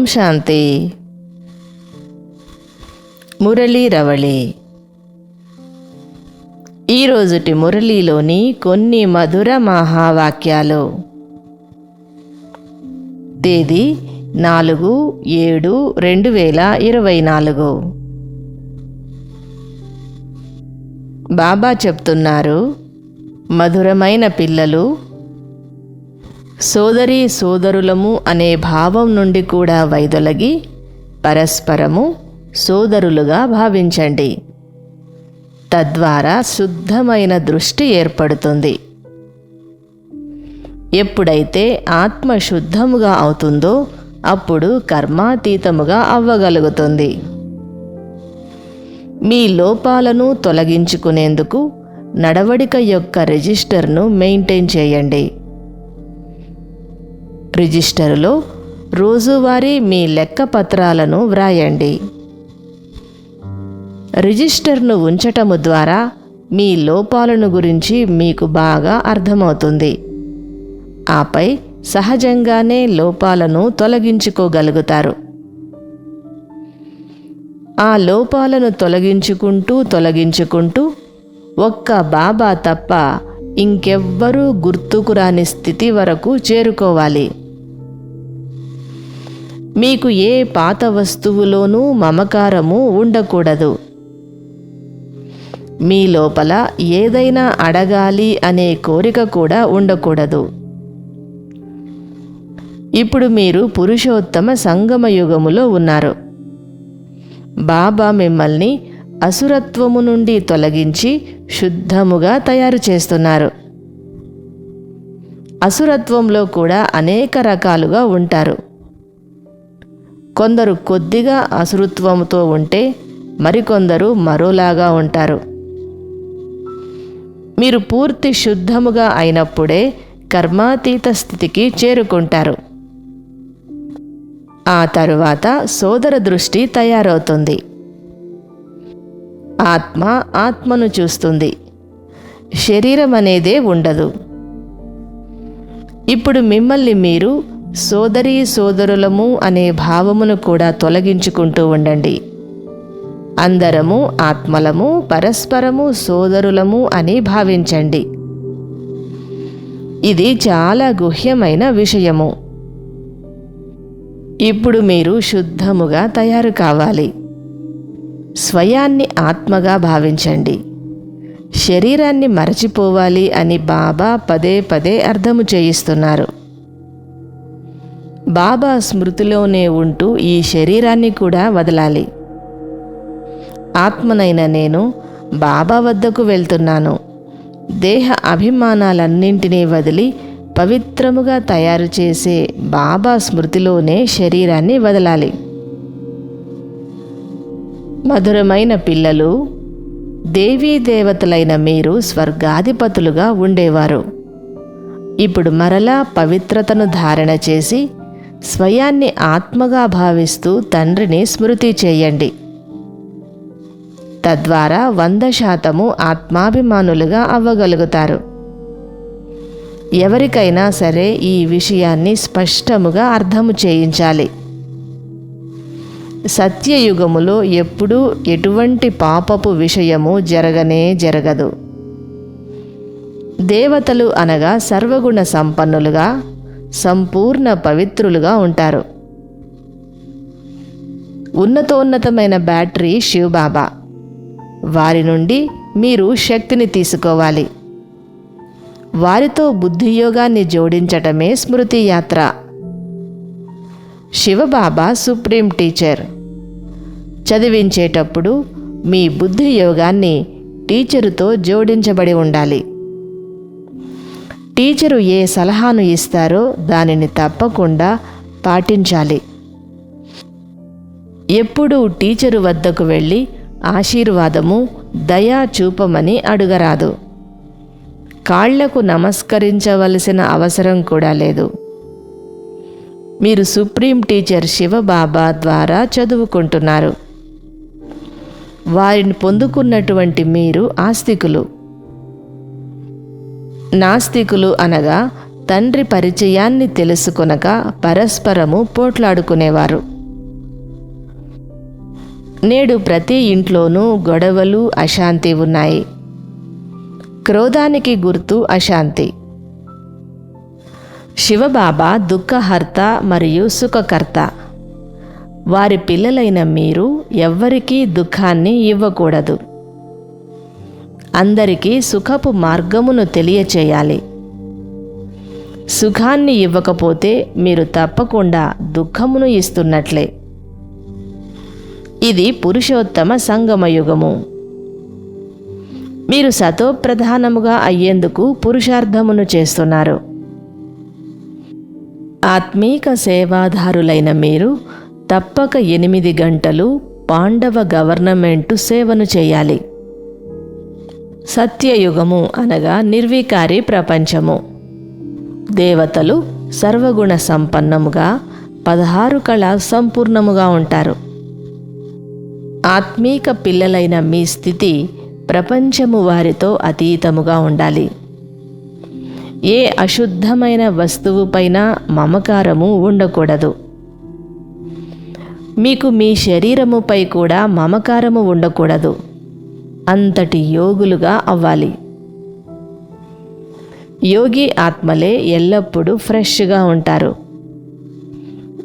ఓం శాంతి. మురళీ రవళి. ఈరోజుటి మురళీలోని కొన్ని మధుర మహావాక్యాలు. తేదీ నాలుగు ఏడు రెండు వేల ఇరవై నాలుగు. బాబా చెప్తున్నారు మధురమైన పిల్లలు సోదరీ సోదరులము అనే భావం నుండి కూడా వైదొలగి పరస్పరము సోదరులుగా భావించండి. తద్వారా శుద్ధమైన దృష్టి ఏర్పడుతుంది. ఎప్పుడైతే ఆత్మ శుద్ధముగా అవుతుందో అప్పుడు కర్మాతీతముగా అవ్వగలుగుతుంది. మీ లోపాలను తొలగించుకునేందుకు నడవడిక యొక్క రిజిస్టర్ను మెయింటైన్ చేయండి. రిజిస్టరులో రోజువారీ మీ లెక్క పత్రాలను వ్రాయండి. రిజిస్టర్ను ఉంచటము ద్వారా మీ లోపాలను గురించి మీకు బాగా అర్థమవుతుంది. ఆపై సహజంగానే లోపాలను తొలగించుకోగలుగుతారు. ఆ లోపాలను తొలగించుకుంటూ తొలగించుకుంటూ ఒక్క బాబా తప్ప ఇంకెవ్వరూ గుర్తుకురాని స్థితి వరకు చేరుకోవాలి. మీకు ఏ పాత వస్తువులోనూ మమకారము ఉండకూడదు. మీ లోపల ఏదైనా అడగాలి అనే కోరిక కూడా ఉండకూడదు. ఇప్పుడు మీరు పురుషోత్తమ సంగమ యుగములో ఉన్నారు. బాబా మిమ్మల్ని అసురత్వము నుండి తొలగించి శుద్ధముగా తయారు చేస్తున్నారు. అసురత్వంలో కూడా అనేక రకాలుగా ఉంటారు. కొందరు కొద్దిగా అసురుత్వంతో ఉంటే మరికొందరు మరోలాగా ఉంటారు. మీరు పూర్తి శుద్ధముగా అయినప్పుడే కర్మాతీత స్థితికి చేరుకుంటారు. ఆ తరువాత సోదర దృష్టి తయారవుతుంది. ఆత్మ ఆత్మను చూస్తుంది. శరీరం అనేదే ఉండదు. ఇప్పుడు మిమ్మల్ని మీరు సోదరీ సోదరులము అనే భావమును కూడా తొలగించుకుంటూ ఉండండి. అందరము ఆత్మలము పరస్పరము సోదరులము అని భావించండి. ఇది చాలా గుహ్యమైన విషయము. ఇప్పుడు మీరు శుద్ధముగా తయారు కావాలి. స్వయాన్ని ఆత్మగా భావించండి. శరీరాన్ని మరచిపోవాలి అని బాబా పదే పదే అర్థము చేయిస్తున్నారు. బాబా స్మృతిలోనే ఉంటూ ఈ శరీరాన్ని కూడా వదలాలి. ఆత్మనైన నేను బాబా వద్దకు వెళ్తున్నాను. దేహ అభిమానాలన్నింటినీ వదిలి పవిత్రముగా తయారు చేసే బాబా స్మృతిలోనే శరీరాన్ని వదలాలి. మధురమైన పిల్లలు దేవీ దేవతలైన మీరు స్వర్గాధిపతులుగా ఉండేవారు. ఇప్పుడు మరలా పవిత్రతను ధారణ చేసి స్వయాన్ని ఆత్మగా భావిస్తూ తండ్రిని స్మృతి చేయండి. తద్వారా వంద శాతము ఆత్మాభిమానులుగా అవ్వగలుగుతారు. ఎవరికైనా సరే ఈ విషయాన్ని స్పష్టముగా అర్థము చేయించాలి. సత్యయుగములో ఎప్పుడూ ఎటువంటి పాపపు విషయము జరగనే జరగదు. దేవతలు అనగా సర్వగుణ సంపన్నులుగా సంపూర్ణ పవిత్రులుగా ఉంటారు. ఉన్నతోన్నతమైన బ్యాటరీ శివబాబా. వారి నుండి మీరు శక్తిని తీసుకోవాలి. వారితో బుద్ధియోగాన్ని జోడించటమే స్మృతి యాత్ర. Shivbaba supreme teacher. చదివించేటప్పుడు మీ బుద్ధి యోగాన్ని టీచరుతో జోడించబడి ఉండాలి. టీచరు ఏ సలహాను ఇస్తారో దానిని తప్పకుండా పాటించాలి. ఎప్పుడూ టీచరు వద్దకు వెళ్ళి ఆశీర్వాదము దయా చూపమని అడుగరాదు. కాళ్ళకు నమస్కరించవలసిన అవసరం కూడా లేదు. మీరు సుప్రీం టీచర్ శివబాబా ద్వారా చదువుకుంటున్నారు. వారిని పొందుకున్నటువంటి మీరు ఆస్తికులు. నాస్తికులు అనగా తండ్రి పరిచయాన్ని తెలుసుకొనక పరస్పరము పోట్లాడుకునేవారు. నేడు ప్రతి ఇంట్లోనూ గొడవలు అశాంతి ఉన్నాయి. క్రోధానికి గుర్తు అశాంతి. శివబాబా దుఃఖహర్త మరియు సుఖకర్త. వారి పిల్లలైన మీరు ఎవ్వరికీ దుఃఖాన్ని ఇవ్వకూడదు. అందరికీ సుఖపు మార్గమును తెలియచేయాలి. సుఖాన్ని ఇవ్వకపోతే మీరు తప్పకుండా దుఃఖమును ఇస్తున్నట్లే. ఇది పురుషోత్తమ సంగమయుగము. మీరు సతోప్రధానముగా అయ్యేందుకు పురుషార్థమును చేస్తున్నారు. ఆత్మీక సేవాదారులైన మీరు తప్పక ఎనిమిది గంటలు పాండవ గవర్నమెంటు సేవను చేయాలి. సత్యయుగము అనగా నిర్వికారి ప్రపంచము. దేవతలు సర్వగుణ సంపన్నముగా పదహారు కళ సంపూర్ణముగా ఉంటారు. ఆత్మీక పిల్లలైన మీ స్థితి ప్రపంచము వారితో అతీతముగా ఉండాలి. ఏ అశుద్ధమైన వస్తువుపైన మమకారము ఉండకూడదు. మీకు మీ శరీరముపై కూడా మమకారము ఉండకూడదు. అంతటి యోగులుగా అవ్వాలి. యోగి ఆత్మలే ఎల్లప్పుడూ ఫ్రెష్గా ఉంటారు.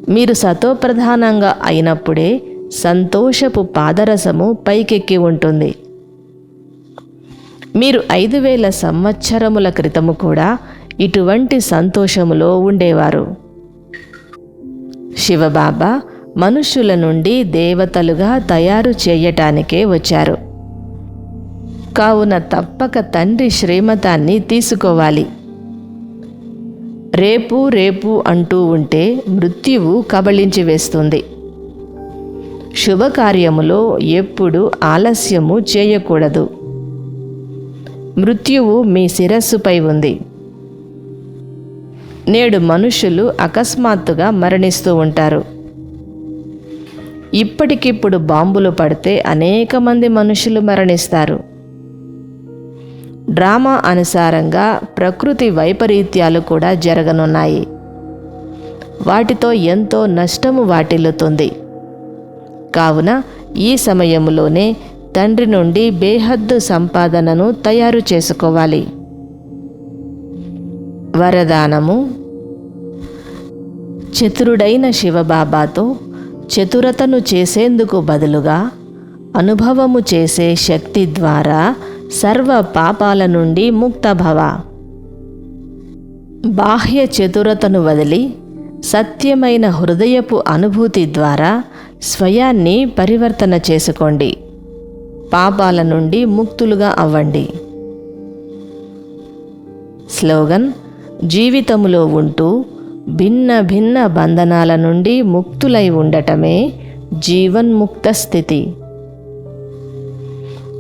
మీరు సతోప్రధానంగా అయినప్పుడే సంతోషపు పాదరసము పైకెక్కి ఉంటుంది. మీరు ఐదు వేల సంవత్సరముల క్రితము కూడా ఇటువంటి సంతోషములో ఉండేవారు. శివబాబా మనుష్యుల నుండి దేవతలుగా తయారు చేయటానికే వచ్చారు. కావున తప్పక తండ్రి శ్రీమతాన్ని తీసుకోవాలి. రేపు రేపు అంటూ ఉంటే మృత్యువు కబళించి వేస్తుంది. శుభకార్యములో ఎప్పుడు ఆలస్యము చేయకూడదు. మృత్యువు మీ శిరస్సుపై ఉంది. నేడు మనుషులు అకస్మాత్తుగా మరణిస్తూ ఉంటారు. ఇప్పటికిప్పుడు బాంబులు పడితే అనేక మంది మనుషులు మరణిస్తారు. డ్రామా అనుసారంగా ప్రకృతి వైపరీత్యాలు కూడా జరగనున్నాయి. వాటితో ఎంతో నష్టము వాటిల్లుతుంది. కావున ఈ సమయంలోనే తండ్రి నుండి బేహద్దు సంపాదనను తయారు చేసుకోవాలి. వరదానము. చతురుడైన శివబాబాతో చతురతను చేసేందుకు బదులుగా అనుభవము చేసే శక్తి ద్వారా సర్వ పాపాల నుండి ముక్తభవ. బాహ్య చతురతను వదిలి సత్యమైన హృదయపు అనుభూతి ద్వారా స్వయాన్ని పరివర్తన చేసుకోండి. పాపాల నుండి ముక్తులుగా అవ్వండి. స్లోగన్ జీవితములో ఉంటూ భిన్న భిన్న బంధనాల నుండి ముక్తులై ఉండటమే జీవన్ముక్త స్థితి.